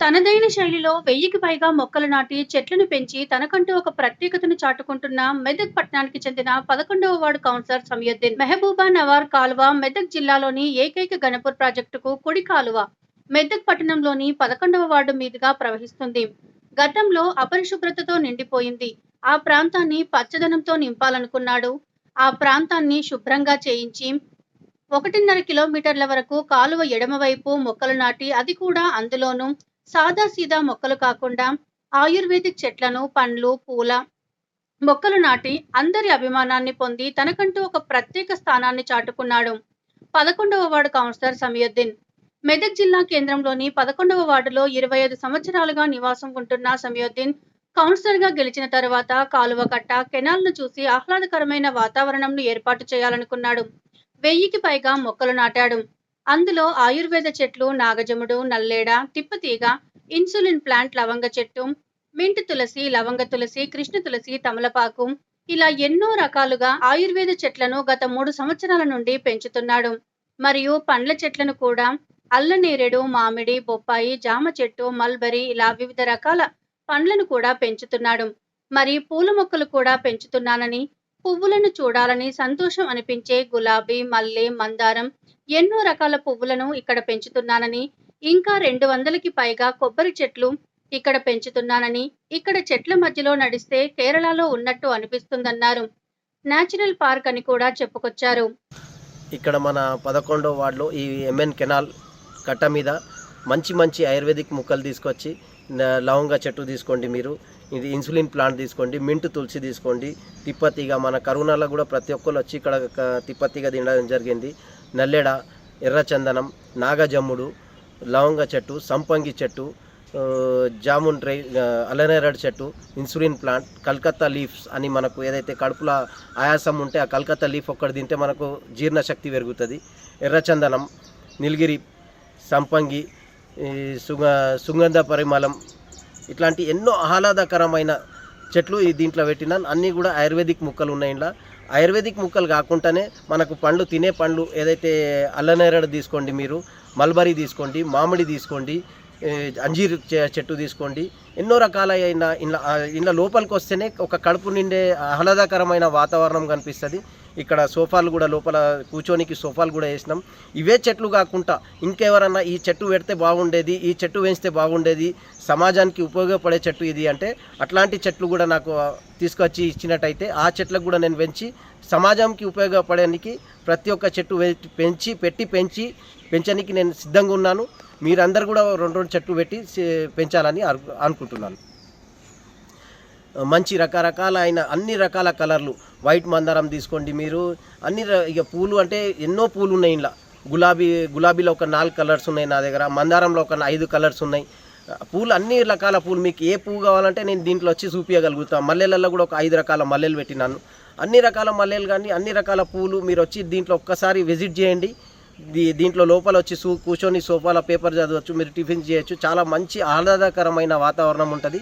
తనదైన శైలిలో వెయ్యికి పైగా మొక్కలు నాటి చెట్లను పెంచి తనకంటూ ఒక ప్రత్యేకతను చాటుకుంటున్న మెదక్ పట్టణానికి చెందిన పదకొండవ వార్డు కౌన్సిలర్ సమయుద్దీన్ మెహబూబా నవార్ కాలువ మెదక్ జిల్లాలోని ఏకైక గణపూర్ ప్రాజెక్టుకు కుడి కాలువ మెదక్ పట్టణంలోని పదకొండవ వార్డు మీదుగా ప్రవహిస్తుంది. గతంలో అపరిశుభ్రతతో నిండిపోయింది. ఆ ప్రాంతాన్ని పచ్చదనంతో నింపాలనుకున్నాడు. ఆ ప్రాంతాన్ని శుభ్రంగా చేయించి ఒకటిన్నర కిలోమీటర్ల వరకు కాలువ ఎడమవైపు మొక్కలు నాటి అది కూడా అందులోనూ సాదా సీదా మొక్కలు కాకుండా ఆయుర్వేదిక్ చెట్లను పండ్లు పూల మొక్కలు నాటి అందరి అభిమానాన్ని పొంది తనకంటూ ఒక ప్రత్యేక స్థానాన్ని చాటుకున్నాడు. పదకొండవ వార్డు కౌన్సిలర్ సమయుద్దీన్. మెదక్ జిల్లా కేంద్రంలోని పదకొండవ వార్డులో ఇరవై ఐదు సంవత్సరాలుగా నివాసం ఉంటున్న సమయుద్దీన్ కౌన్సిలర్గా గెలిచిన తర్వాత కాలువ కట్ట కెనాల్ను చూసి ఆహ్లాదకరమైన వాతావరణంను ఏర్పాటు చేయాలనుకున్నాడు. వెయ్యికి పైగా మొక్కలు నాటాడు. అందులో ఆయుర్వేద చెట్లు నాగజముడు నల్లేడ తిప్పతీగ ఇన్సులిన్ ప్లాంట్ లవంగ చెట్టు మింట్ తులసి లవంగ తులసి కృష్ణ తులసి తమలపాకు ఇలా ఎన్నో రకాలుగా ఆయుర్వేద చెట్లను గత మూడు సంవత్సరాల నుండి పెంచుతున్నాడు. మరియు పండ్ల చెట్లను కూడా అల్లనేరేడు మామిడి బొప్పాయి జామ చెట్టు మల్బరీ ఇలా వివిధ రకాల పండ్లను కూడా పెంచుతున్నాడు. మరి పూల మొక్కలు కూడా పెంచుతున్నానని పువ్వులను చూడాలని సంతోషం అనిపించే గులాబీ మల్లె మందారం ఎన్నో రకాల పువ్వులను ఇక్కడ పెంచుతున్నానని ఇంకా రెండు వందలకి పైగా కొబ్బరి చెట్లు ఇక్కడ పెంచుతున్నానని ఇక్కడ చెట్ల మధ్యలో నడిస్తే కేరళలో ఉన్నట్టు అనిపిస్తుందన్నారు. నేచురల్ పార్క్ అని కూడా చెప్పుకొచ్చారు. ఇక్కడ మన పదకొండో వార్డులో ఈ ఎంఎన్ కెనాల్ కట్ట మీద మంచి మంచి ఆయుర్వేదిక్ ముక్కలు తీసుకొచ్చి లవంగ చెట్టు తీసుకోండి మీరు. ఇది ఇన్సులిన్ ప్లాంట్ తీసుకోండి. మింట్ తులసి తీసుకోండి. తిప్పతీగా మన కరోనాలో కూడా ప్రతి ఒక్కరు వచ్చి ఇక్కడ తిప్పతీగా తినడం జరిగింది. నల్లెడ ఎర్రచందనం నాగజమ్ముడు లవంగ చెట్టు సంపంగి చెట్టు జామున్ డ్రై అలనేరడ్ చెట్టు ఇన్సులిన్ ప్లాంట్ కల్కత్తా లీఫ్స్ అని మనకు ఏదైతే కడుపులో ఆయాసం ఉంటే ఆ కల్కత్తా లీఫ్ ఒక్కటి తింటే మనకు జీర్ణశక్తి పెరుగుతుంది. ఎర్రచందనం నిల్గిరి సంపంగి ఈ సుగ సుగంధ పరిమళం ఇట్లాంటి ఎన్నో ఆహ్లాదకరమైన చెట్లు ఈ దీంట్లో పెట్టినాను. అన్నీ కూడా ఆయుర్వేదిక్ ముక్కలు ఉన్నాయి ఇంట్లో. ఆయుర్వేదిక్ ముక్కలు కాకుండానే మనకు పండ్లు తినే పండ్లు ఏదైతే అల్లనేరడు తీసుకోండి మీరు మల్బరీ తీసుకోండి మామిడి తీసుకోండి అంజీర్ చె- చెట్టు తీసుకోండి. ఎన్నో రకాలైన ఇంట్లో ఇండ్ల లోపలికి వస్తేనే ఒక కడుపు నిండే ఆహ్లాదకరమైన వాతావరణం కనిపిస్తుంది. ఇక్కడ సోఫాలు కూడా లోపల కూర్చోనికి సోఫాలు కూడా వేసినాం. ఇవే చెట్లు కాకుండా ఇంకెవరన్నా ఈ చెట్టు పెడితే బాగుండేది ఈ చెట్టు వేస్తే బాగుండేది సమాజానికి ఉపయోగపడే చెట్టు ఇది అంటే అట్లాంటి చెట్లు కూడా నాకు తీసుకొచ్చి ఇచ్చినట్టయితే ఆ చెట్లకు కూడా నేను పెంచి సమాజంకి ఉపయోగపడడానికి ప్రతి ఒక్క చెట్టు పెంచి పెట్టి పెంచి పెంచడానికి నేను సిద్ధంగా ఉన్నాను. మీరందరూ కూడా రెండు రెండు చెట్లు పెట్టి పెంచాలని అనుకుంటున్నాను. మంచి రకరకాల అయిన అన్ని రకాల కలర్లు. వైట్ మందారం తీసుకోండి మీరు. అన్ని ఇక పూలు అంటే ఎన్నో పూలు ఉన్నాయి ఇంట్లో గులాబీ గులాబీలో ఒక నాలుగు కలర్స్ ఉన్నాయి నా దగ్గర. మందారంలో ఒక ఐదు కలర్స్ ఉన్నాయి. పూలు అన్ని రకాల పూలు మీకు ఏ పువ్వు కావాలంటే నేను దీంట్లో వచ్చి చూపించగలుగుతాను మల్లెలలో కూడా ఒక ఐదు రకాల మల్లెలు పెట్టినాను. అన్ని రకాల మల్లెలు కానీ అన్ని రకాల పూలు మీరు వచ్చి దీంట్లో ఒక్కసారి విజిట్ చేయండి. దీంట్లో లోపల వచ్చి సూ కూర్చొని సోఫాలో పేపర్ చదవచ్చు మీరు టిఫిన్ చేయొచ్చు. చాలా మంచి ఆహ్లాదకరమైన వాతావరణం ఉంటుంది.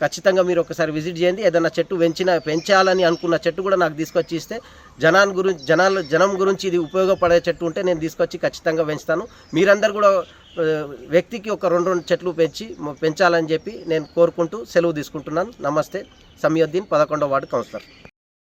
ఖచ్చితంగా మీరు ఒకసారి విజిట్ చేయండి. ఏదైనా చెట్టు పెంచిన పెంచాలని అనుకున్న చెట్టు కూడా నాకు తీసుకొచ్చి ఇస్తే జనాన్ని గురించి జనాలు జనం గురించి ఇది ఉపయోగపడే చెట్టు ఉంటే నేను తీసుకొచ్చి ఖచ్చితంగా పెంచుతాను. మీరందరూ కూడా వ్యక్తికి ఒక రెండు రెండు చెట్లు పెంచి పెంచాలని చెప్పి నేను కోరుకుంటూ సెలవు తీసుకుంటున్నాను. నమస్తే. సమయోద్దీన్ పదకొండవ వార్డు కౌన్సిలర్.